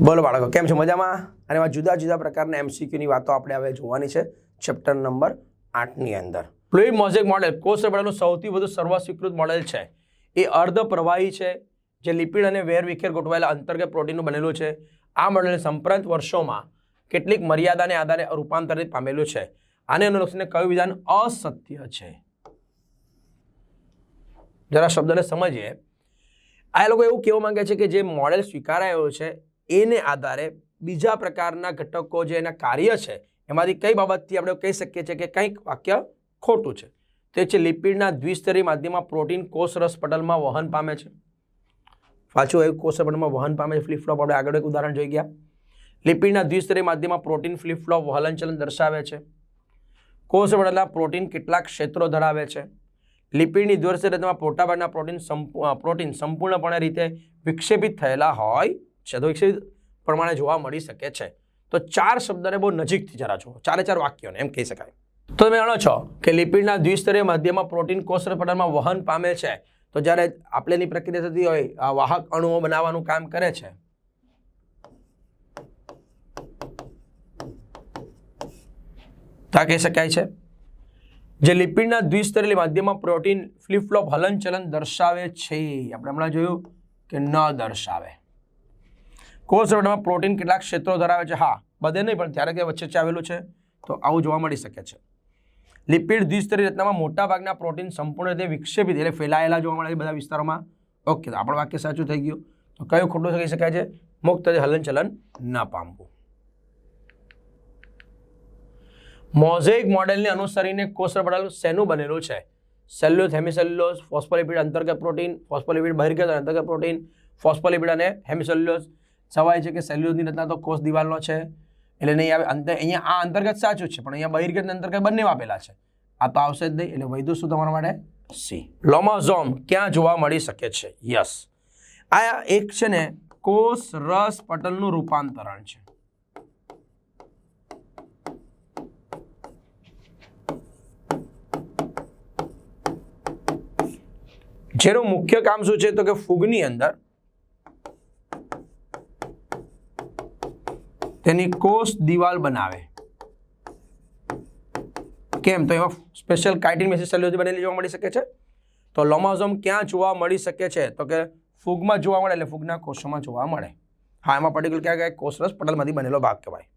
બોલો બાળકો, કેમ છો? મજામાં? અને એમાં જુદા જુદા પ્રકારના એમસીક્યુની વાતો આપણે હવે જોવાની છે ચેપ્ટર નંબર આઠની અંદર. ફ્લુઇડ મોઝેક મોડેલ કોષ રબરનું સૌથી વધુ સર્વસ્વીકૃત મોડેલ છે. એ અર્ધ પ્રવાહી છે, જે લિપિડ અને વેર વિખેર ગોઠવાયેલા અંતર્ગત પ્રોટીનનું બનેલું છે. આ મોડેલ સંપ્રાંત વર્ષોમાં કેટલીક મર્યાદાને આધારે રૂપાંતરિત પામેલું છે. આને અનુલક્ષીને કયું વિધાન અસત્ય છે? જરા શબ્દને સમજીએ. આ લોકો એવું કહેવા માંગે છે કે જે મોડેલ સ્વીકારાયો છે, એને આધારે બીજા પ્રકારના ઘટકો જે એના કાર્ય છે, એમાંથી કઈ બાબતથી આપણે કહી શકીએ છીએ કે કંઈક વાક્ય ખોટું છે. તે છે લિપિડના દ્વિસ્તરીય માધ્યમમાં પ્રોટીન કોષ રસ પટલમાં વહન પામે છે. પાછું એવું કોષરસ પટલમાં વહન પામે છે, ફ્લિપફ્લોપ. આપણે આગળ એક ઉદાહરણ જોઈ ગયા. લિપિડના દ્વિસ્તરીય માધ્યમમાં પ્રોટીન ફ્લિપફ્લોપ વહલનચલન દર્શાવે છે. કોષ પટલના પ્રોટીન કેટલાક ક્ષેત્રો ધરાવે છે. લિપિડની દ્વરસરતમાં મોટાભાગના પ્રોટીન પ્રોટીન સંપૂર્ણપણે રીતે વિક્ષેપિત થયેલા હોય છે. તો વિક્ષેપિત પ્રમાણે જોવા મળી શકે છે. તો ચાર શબ્દને બહુ નજીકથી જરા જુઓ. ચારે ચાર વાક્યોને એમ કહી શકાય. તો તમે જાણો છો કે લિપિડના દ્વિસ્તરીય માધ્યમમાં પ્રોટીન કોષર પટલમાં વહન પામે છે. તો જ્યારે આપલેની પ્રક્રિયા થતી હોય, આ વાહક અણુઓ બનાવવાનું કામ કરે છે. તો આ કહી શકાય છે. જે લિપિડના દ્વિસ્તરીય માધ્યમમાં પ્રોટીન ફ્લિપફ્લોપ હલનચલન દર્શાવે છે. આપણે હમણાં જોયું કે ન દર્શાવે. કોષ રબરમાં પ્રોટીન કેટલાક ક્ષેત્રો ધરાવે છે. હા, બધે નહીં, પણ ત્યારે કે વચ્ચે આવેલું છે, તો આવું જોવા મળી શકે છે. લિપિડ દ્વિસ્તરીય રચનામાં મોટાભાગના પ્રોટીન સંપૂર્ણ રીતે વિક્ષેપિત એટલે ફેલાયેલા જોવા મળે છે બધા વિસ્તારોમાં. ઓકે, તો આપણું વાક્ય સાચું થઈ ગયું. તો કયું ખોટું થઈ શકાય છે? મુક્ત હલનચલન ન પામવું. મોઝેઇક મોડેલને અનુસરીને કોષ પટલ શેનું બનેલું છે? સેલ્યુલોઝ હેમિસેલ્યુલોઝ ફોસ્ફોલિપિડ અંતર્ગત પ્રોટીન ફોસ્ફોલિપિડ બહિર્ગત અંતર્ગત પ્રોટીન ફોસ્ફોલિપિડ અને હેમિસેલ્યુલોઝ સવાય છે કે સેલ્યુલોઝની રચના તો કોષ દિવાલનો છે. એટલે નહીં આવે અંતર અહીંયા આ અંતર્ગત સાચું છે, પણ અહીંયા બહિર્ગત અંતર્ગત બંને આપેલા છે. આ તો આવશે જ નહીં, એટલે વૈધું શું તમારા માટે? સી. લોમાઝોમ ક્યાં જોવા મળી શકે છે? યસ. આ એક છે ને કોષ રસ પટલનું રૂપાંતરણ છે. જેનું મુખ્ય કામ શું છે? તો કે ફૂગની અંદર તેની કોષ દિવાલ બનાવે. કેમ? તો એમાં સ્પેશિયલ કાઇટિન મેસેજ સેલ્યુલોઝ બનેલી જોવા મળી શકે છે. તો લોમાઝોમ ક્યાં જોવા મળી શકે છે? તો કે ફૂગમાં જોવા મળે એટલે ફૂગના કોષોમાં જોવા મળે. હા, એમાં પર્ટિક્યુલર ક્યાં કહેવાય? કોષરસ પટલમાંથી બનેલો ભાગ કહેવાય.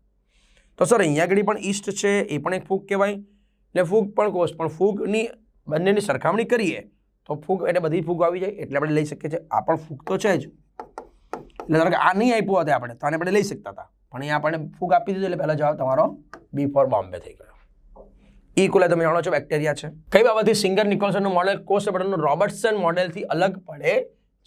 તો સર, અહીંયા આગળ પણ ઈસ્ટ છે, એ પણ એક ફૂગ કહેવાય. એટલે ફૂગ પણ કોષ, પણ ફૂગની બંનેની સરખામણી કરીએ તો ફૂગ, એટલે બધી ફૂગ આવી જાય, એટલે આપણે લઈ શકીએ છીએ. આ પણ ફૂગ તો છે જ. એટલે ધારો કે આ નહીં આપ્યું હતું આપણે, તો આને આપણે લઈ શકતા હતા. પણ અહીંયા આપણને ફૂગ આપી દીધું, એટલે પહેલાં જવાબ તમારો બી ફોર બોમ્બે થઈ ગયો. ઇકોલે તમે જાણો છો બેક્ટેરિયા છે. કઈ બાબતથી સિંગર નિકોલસનનું મોડેલ કોષ પટલનું રોબર્ટસન મોડેલથી અલગ પડે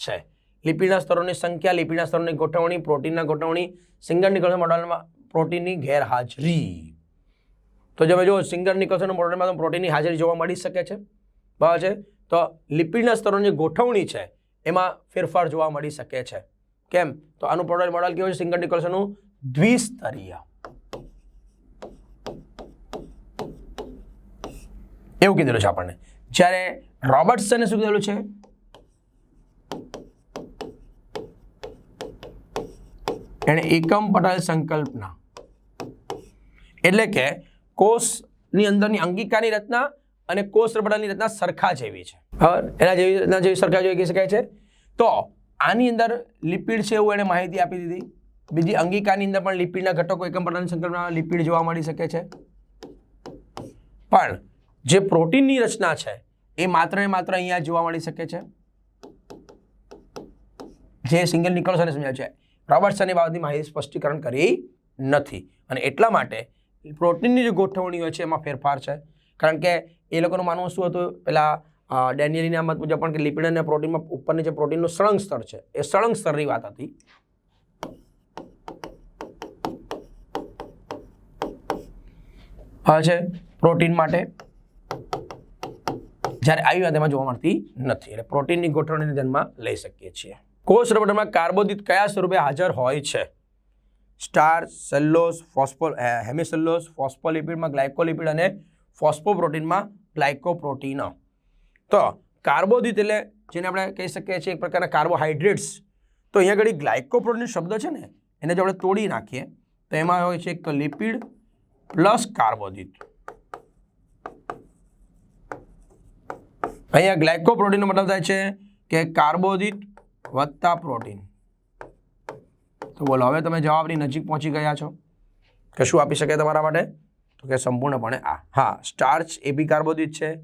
છે? લિપિડના સ્તરોની સંખ્યા, લિપિડના સ્તરોની ગોઠવણી, પ્રોટીનના ગોઠવણી સિંગર નિકોલસન મોડેલમાં પ્રોટીનની ગેરહાજરી. તો જો જો સિંગર નિકોલસન મોડેલમાં તો પ્રોટીનની હાજરી જોવા મળી શકે છે. બરાબર છે? તો લિપિડના સ્તરોની ગોઠવણી છે, એમાં ફેરફાર જોવા મળી શકે છે. કેમ? તો આનું પ્રોડક્ટ મોડલ કેવું છે? સિંગલ નિકોલસનનું દ્વિસ્તરીય. એવું કીધેલું છે આપણને. જ્યારે રોબર્ટસને શું કીધેલું છે? એણે એકમ પટલ સંકલ્પના. એટલે કે કોષની અંદરની અંગિકાની રચના અને કોષ રચના સરખા જેવી છે. એના જેવી રચના જેવી સરખા જેવી કહી શકાય છે. તો આની અંદર લિપિડ છે એવું એણે માહિતી આપી દીધી. બીજી અંગિકાની અંદર પણ લિપિડના ઘટકો એકમ પ્રદાન સંકલ્પના લિપિડ જોવા મળી શકે છે. પણ જે પ્રોટીનની રચના છે, એ માત્ર ને માત્ર અહીંયા જોવા મળી શકે છે. જે સિંગલ નિકોલસને સમજાવ્યું છે. રોબર્ટસને બાબતની માહિતી સ્પષ્ટીકરણ કરી નથી. અને એટલા માટે પ્રોટીનની જે ગોઠવણી હોય છે, એમાં ફેરફાર છે. કારણ કે એ લોકોનું માનવું શું હતું? પેલા ડેનિયલીના મત મુજબ પણ કે લિપિડ અને પ્રોટીનમાં ઉપરની જે પ્રોટીનનું સળંગ સ્તર છે, એ સળંગ સ્તરની વાત હતી. છે પ્રોટીન માટે જ્યારે આવી વાત એમાં જોવા મળતી નથી. એટલે પ્રોટીનની ગોઠવણીને ધ્યાનમાં લઈ શકીએ છીએ. કોષ રબડમાં કાર્બોદિત કયા સ્વરૂપે હાજર હોય છે? સ્ટાર સેલ્લોસ ફોસ્ફો હેમિસેલ્લોસ ફોસ્ફોલિપિડમાં ગ્લાયકોલિપિડ અને ફોસ્ફોપ્રોટીનમાં ગ્લાયકોપ્રોટીન. તો કાર્બોદિત એટલે જેને આપણે કહી શકીએ છીએ એક પ્રકારના કાર્બોહાઈડ્રેટ્સ તો અહીંયા આગળ ગ્લાયકોપ્રોટીન શબ્દ છે ને, એને જો આપણે તોડી નાખીએ, તો એમાં હોય છે એક લિપિડ પ્લસ કાર્બોદિત. અહીંયા ગ્લાયકોપ્રોટીનનો મતલબ થાય છે કે કાર્બોદિત વત્તા પ્રોટીન. તો બોલો, હવે તમે જવાબની નજીક પહોંચી ગયા છો. કે શું આપી શકે તમારા માટે? તો કે સંપૂર્ણપણે આ. હા સ્ટાર્ચ એ બી કાર્બોદિત છે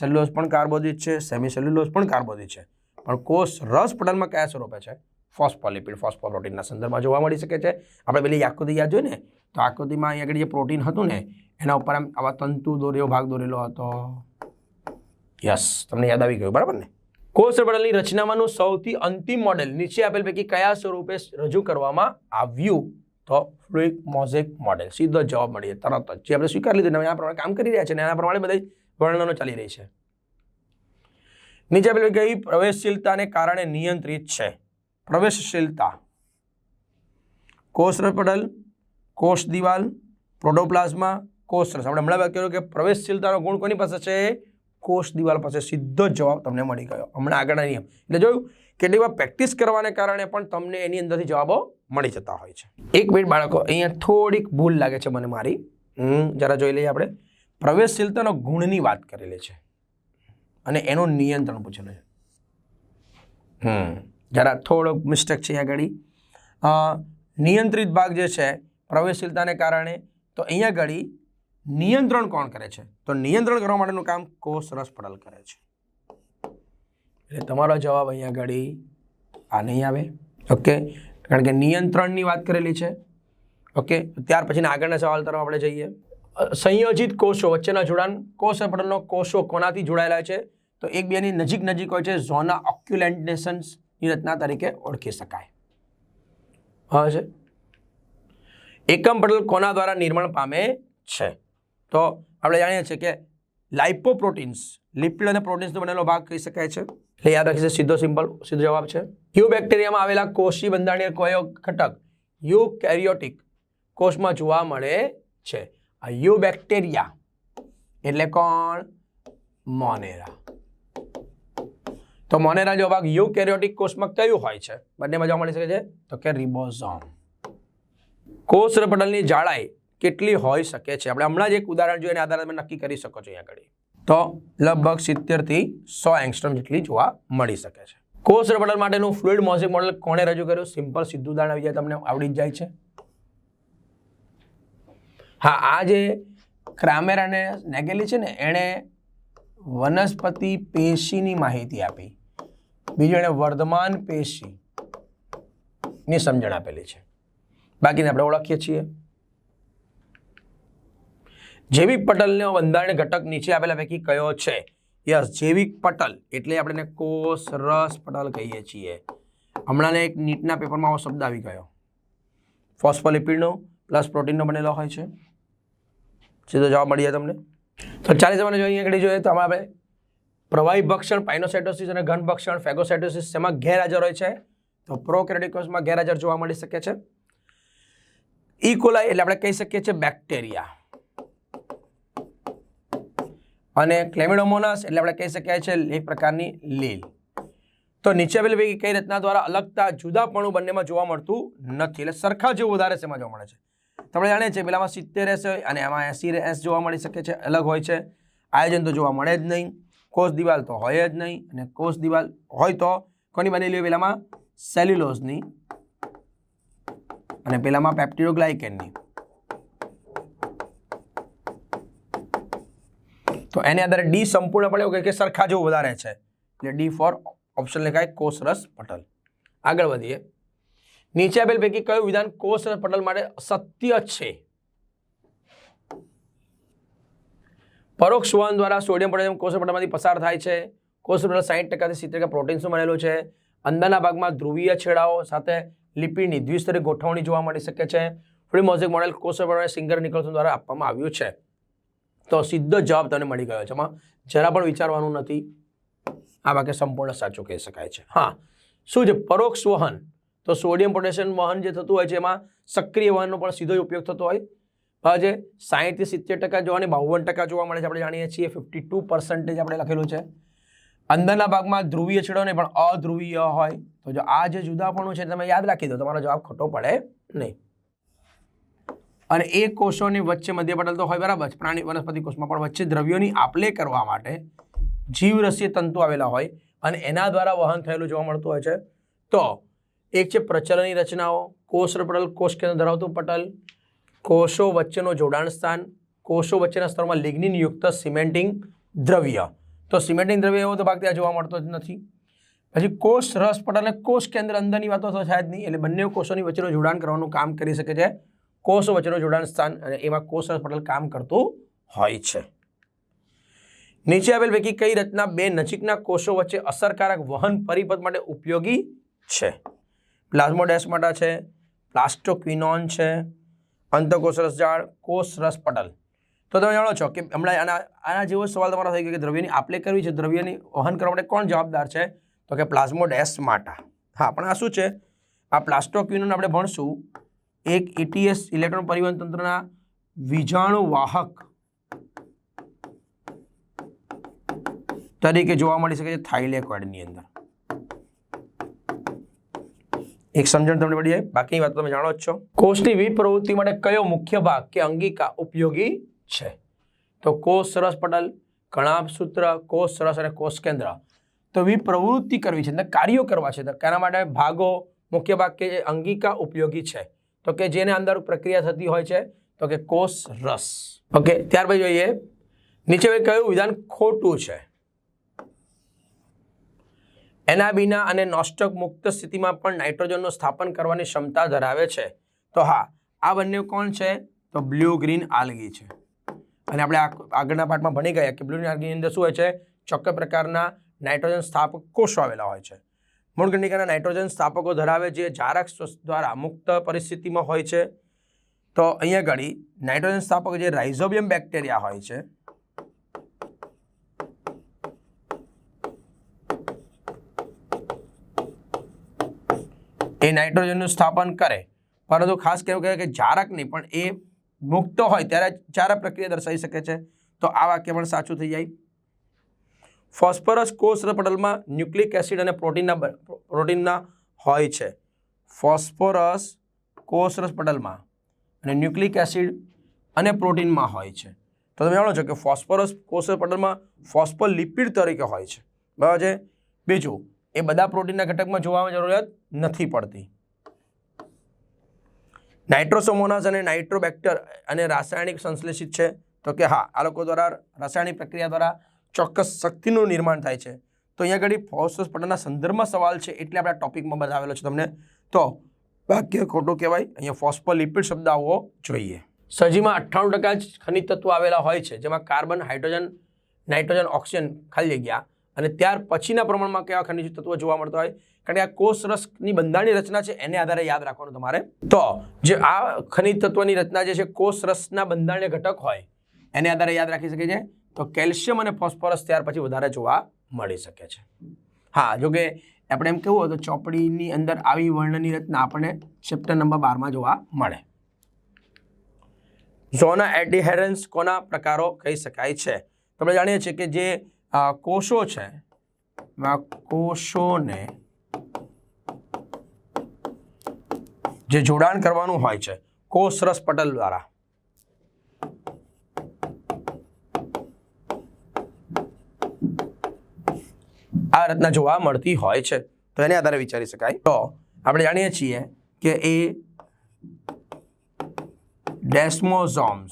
સેલ્યુલોઝ પણ કાર્બોદિત છે સેમી સેલ્યુલોઝ પણ કાર્બોદિત છે. પણ કોષ રસ પટલમાં કયા સ્વરૂપે છે? ફોસ્ફોલિપિડ ફોસ્ફોપ્રોટીનના સંદર્ભમાં જોવા મળી શકે છે. આપણે પેલી આકૃતિ યાદ જોઈએ ને? તો આકૃતિમાં અહીં આગળ જે પ્રોટીન હતું ને, એના ઉપર આમ આવા તંતુ દોરેલો, ભાગ દોરેલો હતો. યસ, તમને યાદ આવી ગયું, બરાબર ને? કોષ પટલની રચનામાંનું સૌથી અંતિમ મોડેલ નીચે આપેલ પૈકી કયા સ્વરૂપે રજૂ કરવામાં આવ્યું? તો ફ્લુઇક મોઝેક મોડેલ સીધો જવાબ મળીએ તરત જ. જે આપણે સ્વીકાર લીધું એના પ્રમાણે કામ કરી રહ્યા છે ને એના પ્રમાણે બધી વર્ણનો ચાલી રહી છે. નીચે આપેલ કઈ પ્રવેશશીલતાને કારણે નિયંત્રિત છે? પ્રવેશશીલતા. કોષ પટલ કોષ દિવાલ, પ્રોટોપ્લાઝમા, કોષ રસ. આપણે હમણાં કર્યું કે પ્રવેશશીલતાનો ગુણ કોની પાસે છે? કોષ દિવાલ પાસે. સીધો જવાબ તમને મળી ગયો. હમણાં આગળના નિયમ. એટલે જોયું કેટલીક વાર પ્રેક્ટિસ કરવાને કારણે પણ તમને એની અંદરથી જવાબો મળી જતા હોય છે. એક મિનિટ બાળકો, અહીંયા થોડીક ભૂલ લાગે છે મને મારી. જરા જોઈ લઈએ આપણે. પ્રવેશશીલતાનો ગુણની વાત કરેલી છે. અને એનું નિયંત્રણ પૂછેલું છે. હમ, જરા થોડોક મિસ્ટેક છે આગળ. નિયંત્રિત ભાગ જે છે, પ્રવેશશીલતાને કારણે, તો અહીંયા આગળ નિયંત્રણ કોણ કરે છે? તો નિયંત્રણ કરવા માટેનું કામ કોષ રસ પડલ કરે છે. એટલે તમારો જવાબ અહીંયા આગળ આ નહીં આવે. ઓકે કારણ કે નિયંત્રણની વાત કરેલી છે. ઓકે, ત્યાર પછીના આગળના સવાલ તરફ આપણે જઈએ. સંયોજિત કોષો વચ્ચેના જોડાણ, કોષ પટલનો કોષો કોનાથી જોડાયેલા છે? તો એકબીજાની નજીક નજીક હોય છે, ઝોના ઓક્યુલેન્ટેશન્સની રચના તરીકે ઓળખી શકાય. હા, છે. એકમ પટલ કોના દ્વારા નિર્માણ પામે છે? તો આપણે જાણીએ છીએ કે લાઇપોપ્રોટીન્સ લિપિડ અને પ્રોટીન્સનો બનેલો ભાગ કહી શકાય છે? એટલે યાદ રાખીશું સીધો સિમ્પલ, સીધો જવાબ છે. યુ બેક્ટેરિયામાં આવેલા કોષી બંધારણીય કયો ઘટક? યુ કેરિયોટિક કોષમાં જોવા મળે છે. આ યુ બેક્ટેરિયા એટલે કોણ? મોનેરા. તો મોનેરા જો ભાગ યુ કેરિયોટિક કોષમાં કયું હોય છે? બંનેમાં જોવા મળી શકે છે? તો કે રિબોઝોમ કોષ પટલની જાડાઈ કેટલી હોઈ શકે છે? આપણે હમણાં જ એક ઉદાહરણ જોઈને આધારે તમે નક્કી કરી શકો છો અહીંયા આગળ. તો લગભગ સિત્તેરથી સો એંગસ્ટ્રમ જેટલી જોવા મળી શકે છે. કોષ પટલ માટેનું ફ્લુઇડ મોઝિક મોડેલ કોણે રજૂ કર્યું? સિમ્પલ સીધું ઉદાહરણ આવી જાય, તમને આવડી જાય છે. હા, આ જે ક્રામેર અને નેગેલી છે ને, એણે વનસ્પતિ પેશીની માહિતી આપી. બીજું એણે વર્ધમાન પેશી ની સમજણ આપેલી છે. બાકીને આપણે ઓળખીએ છીએ. જૈવિક પટલનો બંધારણ ઘટક નીચે આપેલા પૈકી કયો છે? યસ, જૈવિક પટલ એટલે આપણે કોષ રસ પટલ કહીએ છીએ. હમણાં એક નીટના પેપરમાં આવો શબ્દ આવી ગયો. ફોસ્ફોલિપિડનો પ્લસ પ્રોટીનનો બનેલો હોય છે. સીધો જવાબ મળી જાય તમને. તો ચાલીસ જમાને જોઈએ આગળ જોઈએ તો આપણે પ્રવાહી ભક્ષણ પાઇનોસાઇટોસિસ અને ઘન ભક્ષણ ફેગોસાઇટોસિસ એમાં ગેરહાજર હોય છે. તો પ્રોકેરેટિકોસમાં ગેરહાજર જોવા મળી શકે છે. ઈ કોલાઈ એટલે આપણે કહી શકીએ છીએ બેક્ટેરિયા. અને ક્લેમિડોમોનસ એટલે આપણે કહી શકીએ છીએ એક પ્રકારની લીલ. તો નીચે આપેલી પૈકી કઈ રચના દ્વારા અલગતા જુદાપણું બંનેમાં જોવા મળતું નથી? એટલે સરખા જેવું વધારે શેમાં જોવા મળે છે. તમે જાણીએ છીએ પેલામાં સિત્તેર એસ હોય અને એમાં એસી એસ જોવા મળી શકે છે. અલગ હોય છે. આયોજન તો જોવા મળે જ નહીં. કોષ દિવાલ તો હોય જ નહીં. અને કોષ દિવાલ હોય તો કોની બનેલી હોય પેલામાં? સેલ્યુલોઝની. અને પેલામાં પેપ્ટિડોગ્લાયકેનની. તો એને આધારે ડી સંપૂર્ણપણે એવું કે સરખા જેવું વધારે છે. એટલે ડી ફોર ઓપ્શન લખાય કોષરસ પટલ. આગળ વધીએ. નીચે આપેલ પૈકી કયું વિધાન કોષરસ પટલ માટે સત્ય છે? પરોક્ષ વહન દ્વારા સોડિયમ પોટેશિયમ કોષ પટલમાંથી પસાર થાય છે. કોષ પટલ સાહીઠ ટકાથી સિત્તેર ટકા પ્રોટીન્સનું બનેલું છે? અંદરના ભાગમાં ધ્રુવીય છેડાઓ, સાથે લિપિડની દ્વિસ્તરીય ગોઠવણી જોવા મળી શકે છે. ફ્રી મોઝિક મોડેલ કોષર પટલ સિંગર નિકોલસન દ્વારા આપવામાં આવ્યું છે. તો સીધો જવાબ તમને મળી ગયો છે. એમાં જરા પણ વિચારવાનું નથી. આ વાક્ય સંપૂર્ણ સાચું કહી શકાય છે. હા, શું છે? પરોક્ષ વહન. તો સોડિયમ પોટેશિયમ વહન જે થતું હોય છે, એમાં સક્રિય વહનનો પણ સીધો ઉપયોગ થતો હોય. આજે સાહીઠથી સિત્તેર ટકા જોવાની બાવન ટકા જોવા મળે છે, આપણે જાણીએ છીએ. ફિફ્ટી ટુ પર્સન્ટેજ આપણે લખેલું છે. અંદરના ભાગમાં ધ્રુવીય છેડો નહીં, પણ અધ્રુવીય હોય. તો જો આ જે જુદાપણું છે, તમે યાદ રાખી દો, તમારો જવાબ ખોટો પડે નહીં. અને એ કોષોની વચ્ચે મધ્યપટલ તો હોય બરાબર છે પ્રાણી વનસ્પતિ કોષમાં પણ વચ્ચે દ્રવ્યોની આપલે કરવા માટે જીવરસીય તંતુ આવેલા હોય અને એના દ્વારા વહન થયેલું જોવા મળતું હોય છે. તો એક છે પ્રચલનની રચનાઓ, કોષ પટલ કોષ કેન્દ્ર ધરાવતું પટલ, કોષો વચ્ચેનો જોડાણ સ્થાન, કોષો વચ્ચેના સ્તરમાં લિગ્નિન યુક્ત સિમેન્ટિંગ દ્રવ્ય. તો સિમેન્ટિંગ દ્રવ્ય એવો તો ભાગ ત્યાં જોવા મળતો જ નથી. પછી કોષ રસ પટલ અને કોષ કેન્દ્ર અંદરની વાતો તો થાય જ નહીં, એટલે બંને કોષોની વચ્ચેનું જોડાણ કરવાનું કામ કરી શકે છે. કોષો વચ્ચેનું જોડાણ સ્થાન અને એમાં કોષ પટલ કામ કરતું હોય છે. નીચે આપેલ પૈકી કઈ રચના બે નજીકના કોષો વચ્ચે અસરકારક વહન પરિપથ માટે ઉપયોગી છે? પ્લાઝ્મોડેસ્માટા છે, પ્લાસ્ટોક્વિનોન છે અંતકોષ રસજાળ કોષ રસ પટલ. તો તમે જાણો છો કે હમણાં આના આના જેવો સવાલ તમારો થઈ ગયો કે દ્રવ્યની આપલે કરવી છે, દ્રવ્યની વહન કરવા માટે કોણ જવાબદાર છે? તો કે પ્લાઝ્મોડેસ્માટા હા, પણ આ શું છે? આ પ્લાસ્ટોક્વિનોન આપણે ભણશું એક એટીએસ ઇલેક્ટ્રોન પરિવહન તંત્રના વીજાણુ વાહક તરીકે જોવા મળી શકે છે થાઇલેકોઇડની અંદર. એક સમજણ તમને પડી જાય? બાકીની વાત તમે જાણો જ છો. કોષની વિવિધ પ્રવૃત્તિ માટે કયો મુખ્ય ભાગ કે અંગિકા ઉપયોગી છે? તો કોષ સરસ પટલ કણાભ સૂત્ર, કોષ સરસ અને કોષ કેન્દ્ર. તો વિવિધ પ્રવૃત્તિ કરવી છે કાર્યો કરવા છે. તો માટે ભાગો મુખ્ય ભાગ કે અંગિકા ઉપયોગી છે? તો કે જેને અંદર પ્રક્રિયા થતી હોય છે, તો કે કોષ રસ. ઓકે ત્યાર પછી જોઈએ, નીચે કયું વિધાન ખોટું છે. એના બિના અને નોસ્ટક મુક્ત સ્થિતિમાં પણ નાઇટ્રોજનનું સ્થાપન કરવાની ક્ષમતા ધરાવે છે. તો હા, આ બંને કોણ છે? તો બ્લુ ગ્રીન આલગી છે. અને આપણે આગળના પાઠમાં ભણી ગયા કે બ્લુ ગ્રીન આલ્ગીની અંદર શું હોય છે? ચોક્કસ પ્રકારના નાઇટ્રોજન સ્થાપક કોષો આવેલા હોય છે. મૂળ ગંડિકાના નાઇટ્રોજન સ્થાપકો ધરાવે જે જારક દ્વારા મુક્ત પરિસ્થિતિમાં હોય છે. તો અહીંયા ઘડી નાઇટ્રોજન સ્થાપક જે રાઇઝોબિયમ બેક્ટેરિયા હોય છે. એ નાઇટ્રોજનનું સ્થાપન કરે. પરંતુ ખાસ કહેવું કહે કે જારક નહીં પણ એ મુક્ત હોય ત્યારે જારક પ્રક્રિયા દર્શાવી શકે છે. તો આ વાક્ય પણ સાચું થઈ જાય. ફોસ્ફરસ કોષ પટલમાં ન્યુક્લિક એસિડ અને પ્રોટીનના પ્રોટીનના હોય છે. ફોસ્ફોરસ કોષરસ પટલમાં અને ન્યુક્લિક એસિડ અને પ્રોટીનમાં હોય છે. તો તમે જાણો છો કે ફોસ્ફરસ કોષરસ પટલમાં ફોસ્ફોલિપિડ તરીકે હોય છે. બરાબર છે? બીજું, એ બધા પ્રોટીનના ઘટકમાં જોવામાં જરૂરિયાત નથી પડતી. નાઇટ્રોસોમોનાસ અને નાઇટ્રોબેક્ટર અને રાસાયણિક સંશ્લેષિત છે. તો કે હા, આ લોકો દ્વારા રાસાયણિક પ્રક્રિયા દ્વારા ચોક્કસ શક્તિનું નિર્માણ થાય છે. તો અહીંયા આગળ ફોસ્ફરસ પટલના સંદર્ભમાં સવાલ છે એટલે આપણે આ ટોપિકમાં બતાવેલો છે તમને. તો વાક્ય ખોટું કહેવાય, અહીંયા ફોસ્ફોલિપિડ શબ્દ આવવો જોઈએ. સજીમાં અઠ્ઠાણું ટકા જ ખનિજ તત્વો આવેલા હોય છે, જેમાં કાર્બન, હાઇડ્રોજન, નાઇટ્રોજન, ઓક્સિજન ખાલી જગ્યા અને ત્યાર પછીના પ્રમાણમાં કેવા ખનિજ તત્વો જોવા મળતા હોય? કારણ કે આ કોષ રસની બંધારણની રચના છે, એને આધારે યાદ રાખવાનું તમારે. તો જે આ ખનિજ તત્વની રચના જે છે, કોષ રસના બંધારણીય ઘટક હોય, એને આધારે યાદ રાખી શકે છે તો કેલ્શિયમ અને ફોસ્ફરસ ત્યાર પછી વધારે જોવા મળી શકે છે. હા, જો કે આપણે એમ કહેવું હોય તો ચોપડીની અંદર આવી વર્ણની રચના આપણને ચેપ્ટર નંબર બારમાં જોવા મળે. ઝોના એડિહેરન્સ કોના પ્રકારો કહી શકાય છે? તો આપણે જાણીએ છીએ કે જે કોષો છે કોષોને જે જોડાણ કરવાનું હોય છે, કોષરસ પટલ દ્વારા. આ રચના જોવા મળતી હોય છે. તો એને આધારે વિચારી શકાય. તો આપણે જાણીએ છીએ કે એ ડેસ્મોઝોમ્સ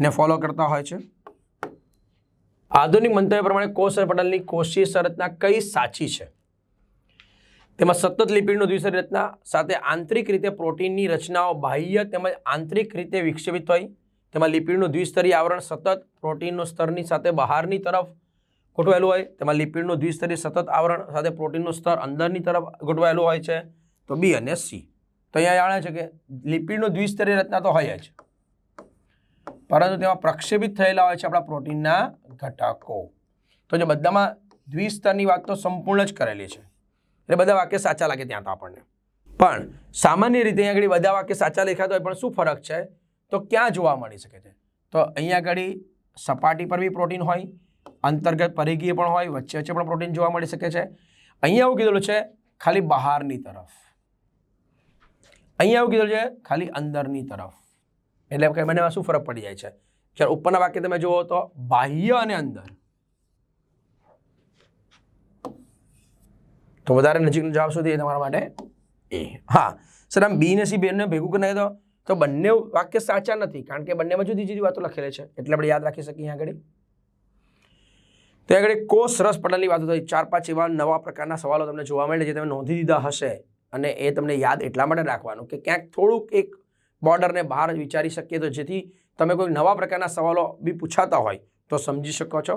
ને ફોલો કરતા હોય છે. આધુનિક મંતવ્ય પ્રમાણે કોષ પટલની કોષીય સંરચના કઈ સાચી છે? તેમાં સતત લિપિડનું દ્વિસરી રચના સાથે આંતરિક રીતે પ્રોટીનની રચનાઓ બાહ્ય તેમજ આંતરિક રીતે વિક્ષેપિત હોય. તેમાં લિપિડનું દ્વિસ્તરીય આવરણ સતત પ્રોટીનનું સ્તરની સાથે બહારની તરફ ગોઠવાયેલું હોય, તેમાં લિપિડનું દ્વિસ્તરીય સતત આવરણ સાથે પ્રોટીનનું સ્તર અંદરની તરફ ગોઠવાયેલું હોય છે, તો બી અને સી. તો અહીંયા જાણે છે કે લિપિડનું દ્વિસ્તરીય રચના તો હોય જ. પરંતુ તેમાં પ્રક્ષેપિત થયેલા હોય છે આપણા પ્રોટીનના ઘટકો. તો જે બધામાં દ્વિસ્તરની વાત તો સંપૂર્ણ જ કરેલી છે. એટલે બધા વાક્ય સાચા લાગે ત્યાં તો આપણને. પણ સામાન્ય રીતે અહીંયા આગળ બધા વાક્ય સાચા લેખાતા હોય, પણ શું ફરક છે? તો ક્યાં જોવા મળી શકે છે? તો અહીંયા આગળ સપાટી પર બી પ્રોટીન હોય અંતર્ગત પરિઘીય પણ હોય, વચ્ચે વચ્ચે પણ પ્રોટીન જોવા મળી શકે છે. અહીંયા એવું કીધેલું છે, ખાલી બહારની તરફ. અહીંયા એવું કીધેલું છે, ખાલી અંદરની તરફ. એટલે કે બંનેમાં શું ફરક પડી જાય છે? જ્યારે ઉપરના વાક્ય તમે જુઓ તો બાહ્ય અને અંદર. તો વધારે નજીકનો જવાબ થઈએ તમારા માટે? એ. હા. સર, આમ બી ને સી બેને ભેગું કરી નાખી દો. તો બંને વાક્ય સાચા નથી, કારણ કે બંનેમાં જુદી જુદી વાતો લખેલી છે. એટલે આપણે યાદ રાખી શકીએ આગળ. તો આગળ કોષ રસ પટલની વાતો થઈ. ચાર પાંચ એવા નવા પ્રકારના સવાલો તમને જોવા મળે જે તમે નોંધી દીધા હશે અને એ તમને યાદ એટલા માટે રાખવાનું કે ક્યાંક થોડુંક એક બોર્ડરને બહાર વિચારી શકીએ તો જેથી તમે કોઈ નવા પ્રકારના સવાલો બી પૂછાતા હોય તો સમજી શકો છો.